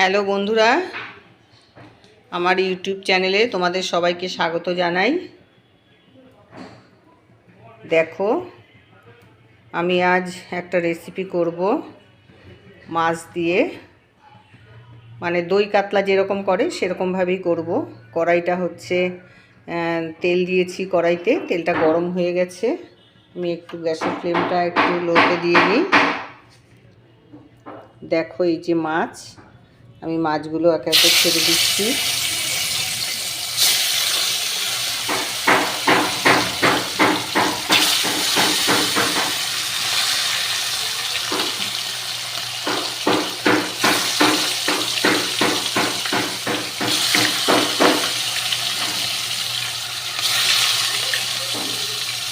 Hello বন্ধুরা, আমার YouTube চ্যানেলে তোমাদের সবাইকে স্বাগত জানাই। দেখো, আমি আজ একটা রেসিপি করব মাছ দিয়ে। মানে দই কাতলা যেরকম করে, সেরকমভাবেই করব। কড়াইটা হচ্ছে তেল দিয়েছি কড়াইতে, তেলটা গরম হয়ে গেছে। আমি একটু গ্যাসের ফ্লেমটা একটু লোতে দিয়ে নিই। দেখো এই যে মাছ। আমি মাছগুলো একে একে ছেড়ে দিচ্ছি।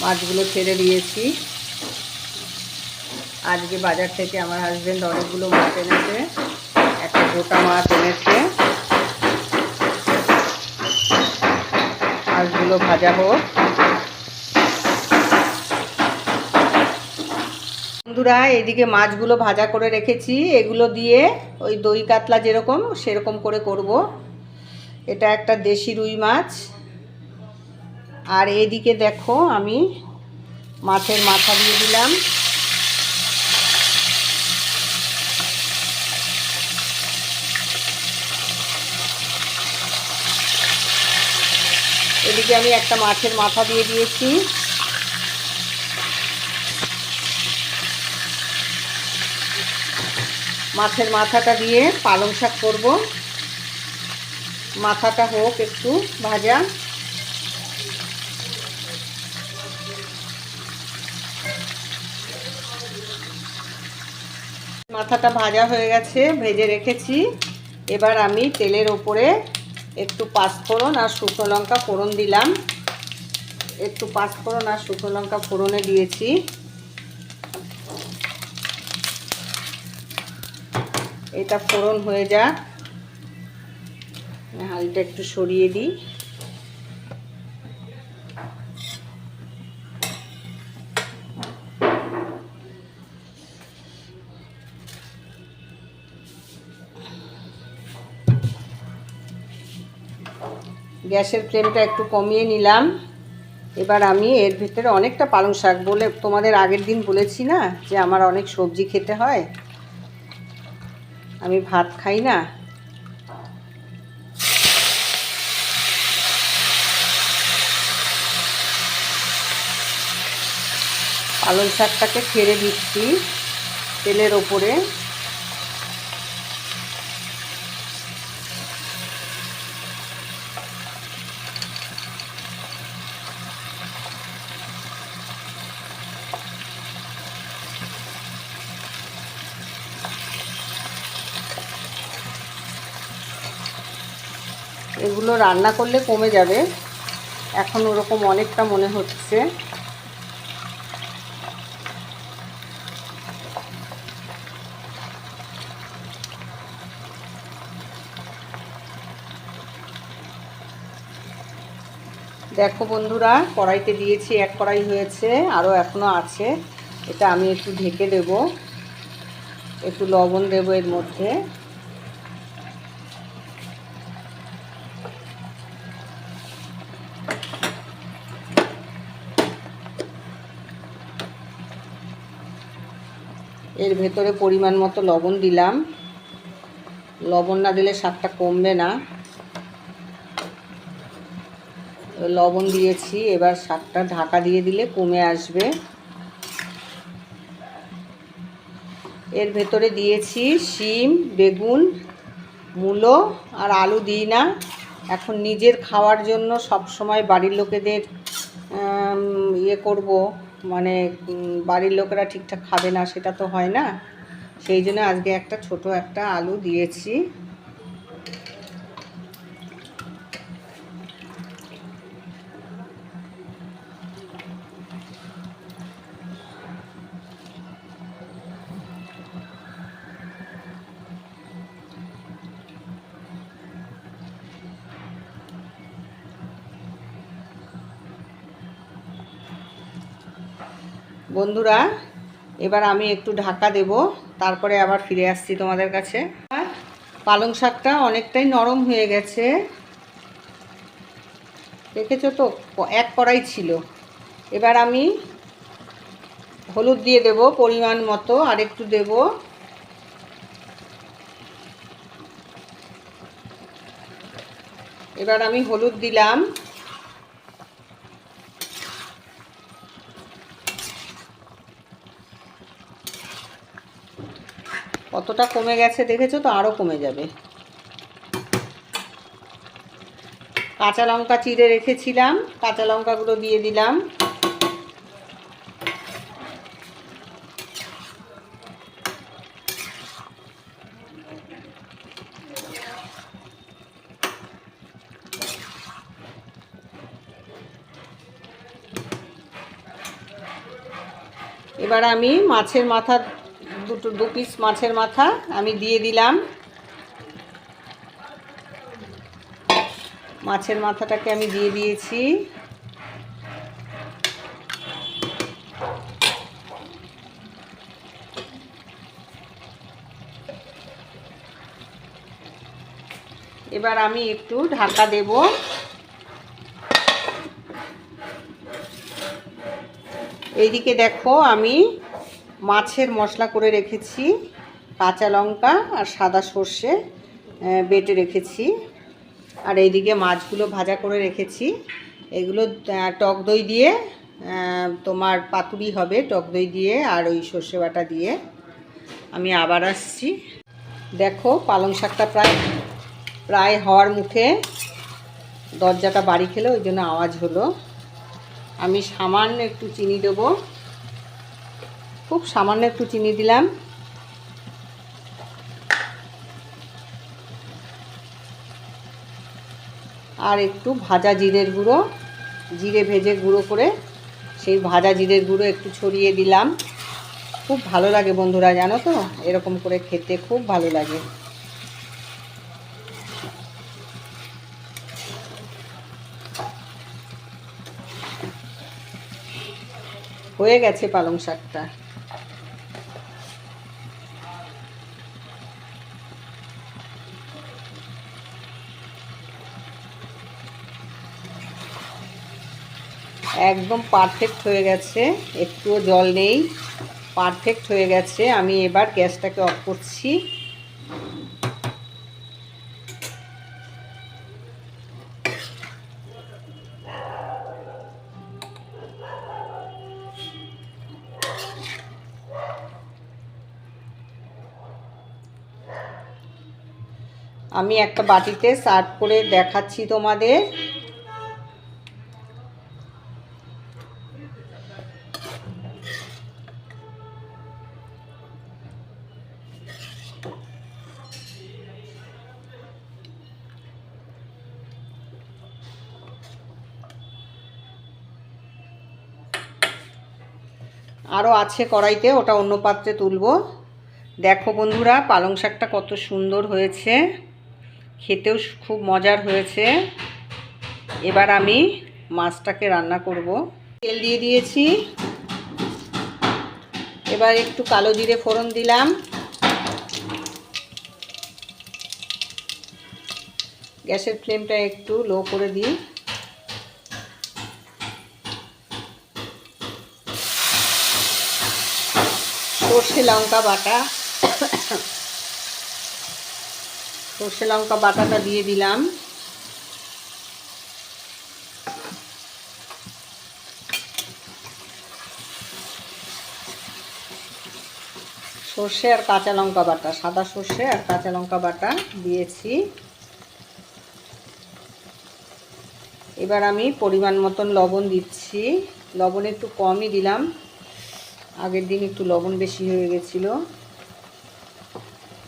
মাছগুলো ছেড়ে দিয়েছি। আজকে বাজার থেকে আমার হাজবেন্ড অনেকগুলো মাছ এনেছে। গোটা মাছ এনেছে। মাছগুলো ভাজা হোক। বন্ধুরা এদিকে মাছগুলো ভাজা করে রেখেছি। এগুলো দিয়ে ওই দই কাতলা যেরকম, সেরকম করে করব। এটা একটা দেশি রুই মাছ। আর এদিকে দেখো, আমি মাছের মাথা দিয়ে দিলাম। এদিকে আমি একটা মাছের মাথা দিয়ে দিয়েছি। মাছের মাথাটা দিয়ে পালং শাক করব। মাথাটা হোক একটু ভাজা। মাথাটা ভাজা হয়ে গেছে, ভেজে রেখেছি। এবার আমি তেলের ওপরে একটু পাঁচফোড়ন আর শুকনো লঙ্কা ফোড়ন দিলাম। একটু পাঁচফোড়ন আর শুকনো লঙ্কা ফোড়নে দিয়েছি। এটা ফোড়ন হয়ে যাক। হালটা একটু সরিয়ে দিই। গ্যাসের ফ্লেমটা একটু কমিয়ে নিলাম। এবার আমি এর ভিতরে অনেকটা পালং শাক বলে তোমাদের আগের দিন বলেছি না যে আমার অনেক সবজি খেতে হয়। আমি ভাত খাই না। পালং শাকটাকে ছেড়ে দিচ্ছি তেলের ওপরে। এগুলো রান্না করলে কমে যাবে। এখন ওরকম অনেকটা মনে হচ্ছে। দেখো বন্ধুরা, কড়াইতে দিয়েছি, এক কড়াই হয়েছে আরও এখনও আছে। এটা আমি একটু ঢেকে দেব। একটু লবণ দেব এর মধ্যে। ভেতরে পরিমাণ মতো লবণ দিলাম। লবণ না দিলে শাকটা কমবে না। লবণ দিয়েছি, এবার শাকটা ঢাকা দিয়ে দিলে কমে আসবে। এর ভেতরে দিয়েছি শিম, বেগুন, মূলো আর আলু দিই না। এখন নিজের খাওয়ার জন্য সব সময় বাড়ির লোকেদের ইয়ে করব। মানে বাড়ির লোকেরা ঠিকঠাক খাবে না, সেটা তো হয় না। সেই জন্য আজকে একটা ছোট একটা আলু দিয়েছি। বন্ধুরা, এবার আমি একটু ঢাকা দেব, তারপরে আবার ফিরে আসছি তোমাদের কাছে। পালং শাকটা অনেকটাই নরম হয়ে গেছে। দেখেছ তো, এক কড়াই ছিল। এবার আমি হলুদ দিয়ে দেব পরিমাণ মতো, আর একটু দেব এবার আমি হলুদ দিলাম। কতটা কমে গেছে দেখেছ তো? আরও কমে যাবে। কাঁচা লঙ্কা চিড়ে রেখেছিলাম, কাঁচা লঙ্কাগুলো দিয়ে দিলাম। এবার আমি মাছের মাথা দুটো দু পিস মাছের মাথা আমি দিয়ে দিলাম। মাছের মাথাটাকে আমি দিয়ে দিয়েছি। এবার আমি একটু ঢাকা দেব। এইদিকে দেখো আমি মাছের মশলা করে রেখেছি, কাঁচা লঙ্কা আর সাদা সর্ষে বেটে রেখেছি। আর এইদিকে মাছগুলো ভাজা করে রেখেছি। এগুলো টক দই দিয়ে তোমার পাতুরি হবে টক দই দিয়ে আর ওই সর্ষে বাটা দিয়ে। আমি আবার আসছি। দেখো পালং শাকটা প্রায় প্রায় হওয়ার মুখে দরজাটা বাড়ি খেলে ওই জন্য আওয়াজ হলো। আমি সামান্য একটু চিনি দেবো। খুব সামান্য একটু চিনি দিলাম। আর একটু ভাজা জিরের গুঁড়ো, জিরে ভেজে গুঁড়ো করে সেই ভাজা জিরের গুঁড়ো একটু ছড়িয়ে দিলাম। খুব ভালো লাগে বন্ধুরা, জানো তো? এরকম করে খেতে খুব ভালো লাগে। হয়ে গেছে পালং শাকটা। একদম পারফেক্ট হয়ে গেছে। একটুও জল নেই। পারফেক্ট হয়ে গেছে। আমি এবার গ্যাসটাকে অফ করছি। আমি একটা বাটিতে সার্ভ করে দেখাচ্ছি তোমাদের। আছে কড়াইতে, ওটা অন্য পাত্রে তুলবো। দেখো বন্ধুরা, পালং শাকটা কত সুন্দর হয়েছে। খেতেও খুব মজার হয়েছে। এবার আমি মাছটাকে রান্না করব। তেল দিয়ে দিয়েছি। এবার একটু কালো জিরে ফোড়ন দিলাম। গ্যাসের ফ্লেমটা একটু লো করে দিই। সর্ষে লঙ্কা বাটা। সর্ষে লঙ্কা বাটাটা দিয়ে দিলাম। সর্ষে আর কাঁচা লঙ্কা বাটা, সাদা সর্ষে আর কাঁচা লঙ্কা বাটা দিয়েছি। এবার আমি পরিমাণ মতন লবণ দিচ্ছি। লবণ একটু কমই দিলাম। আগের দিন একটু লবণ বেশি হয়ে গেছিল।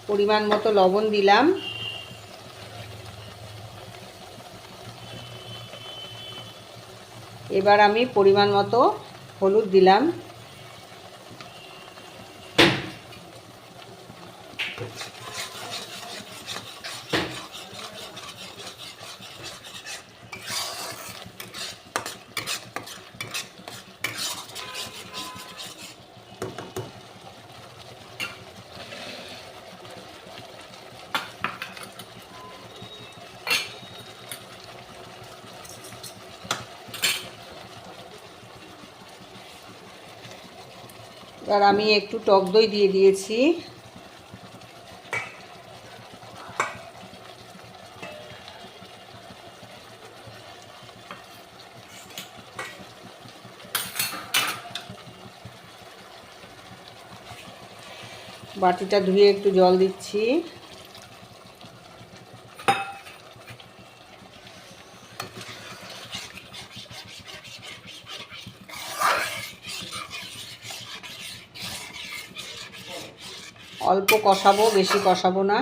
পরিমাণ মতো লবণ দিলাম। এবার আমি পরিমাণ মতো হলুদ দিলাম। এবার আমি একটু টক দই দিয়ে দিয়েছি। বাটিটা ধুয়ে একটু জল দিচ্ছি। অল্প কষাবো, বেশি কষাবো না।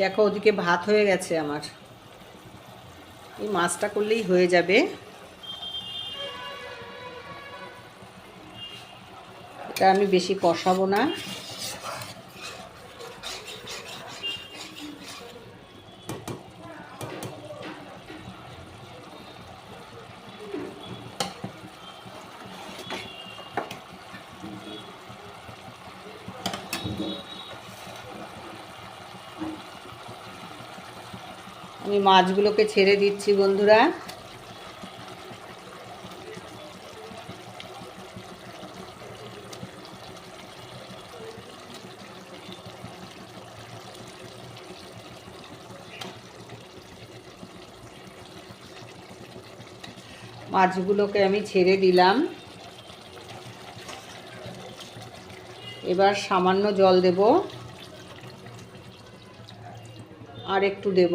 দেখো ওদিকে ভাত হয়ে গেছে আমার। এই মাছটা করলেই হয়ে যাবে। এটা আমি বেশি কষাবো না। আমি মাছগুলোকে ছেড়ে দিচ্ছি, বন্ধুরা। মাছগুলোকে আমি ছেড়ে দিলাম। এবার সামান্য জল দেব। আর একটু দেব।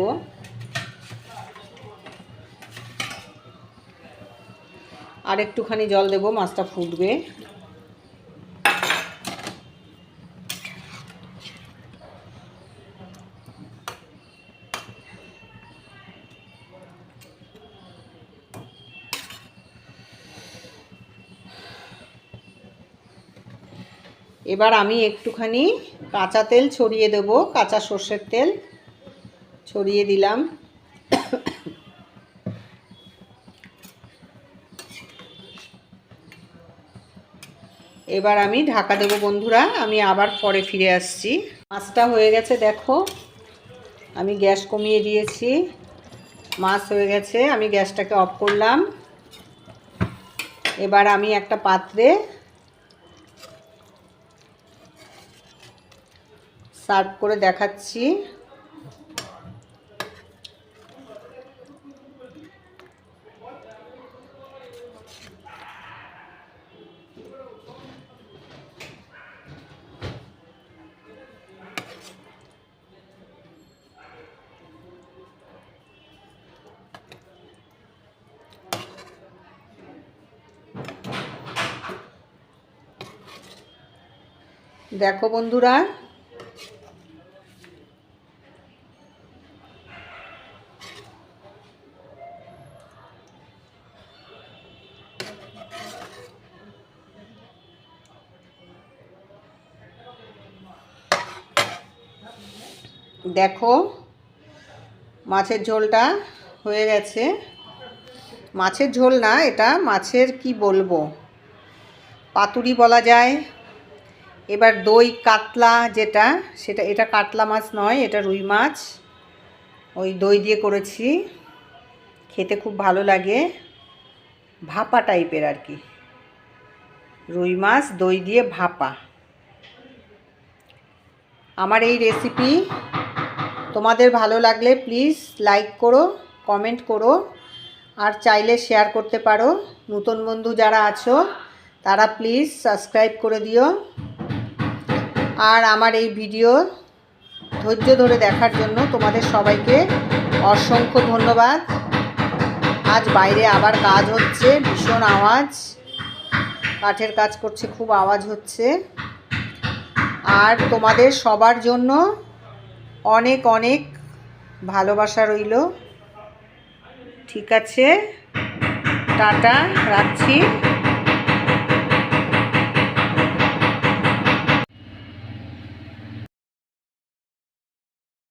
আর একটুখানি জল দেব, মাছটা ফুটবে। এবার আমি একটুখানি কাঁচা তেল ছড়িয়ে দেব, কাঁচা সর্ষের তেল। ছড়িয়ে দিলাম। এবার আমি ঢাকা দেব, বন্ধুরা। আমি আবার পরে ফিরে আসছি। মাছটা হয়ে গেছে, দেখো। আমি গ্যাস কমিয়ে দিয়েছি। মাছ হয়ে গেছে, আমি গ্যাসটাকে অফ করলাম। এবার আমি একটা পাত্রে সার্ভ করে দেখাচ্ছি। দেখো বন্ধুরা। দেখো, মাছের ঝোলটা হয়ে গেছে। মাছের ঝোল না, এটা মাছের কি বলব? পাতুরি বলা যায়। এবার দই কাতলা যেটা, সেটা, এটা কাতলা মাছ নয়, এটা রুই মাছ। ওই দই দিয়ে করেছি। খেতে খুব ভালো লাগে। ভাপা টাইপের আর কি। রুই মাছ, দই দিয়ে ভাপা। আমার এই রেসিপি তোমাদের ভালো লাগলে প্লিজ লাইক করো, কমেন্ট করো, আর চাইলে শেয়ার করতে পারো। নতুন বন্ধু যারা আছো, তারা প্লিজ সাবস্ক্রাইব করে দিও। আর আমার এই ভিডিও ধৈর্য ধরে দেখার জন্য তোমাদের সবাইকে অসংখ্য ধন্যবাদ। আজ বাইরে আবার কাজ হচ্ছে, ভীষণ আওয়াজ। কাঠের কাজ করছে, খুব আওয়াজ হচ্ছে। আর তোমাদের সবার জন্য অনেক অনেক ভালোবাসা রইল। ঠিক আছে, টাটা, রাখছি।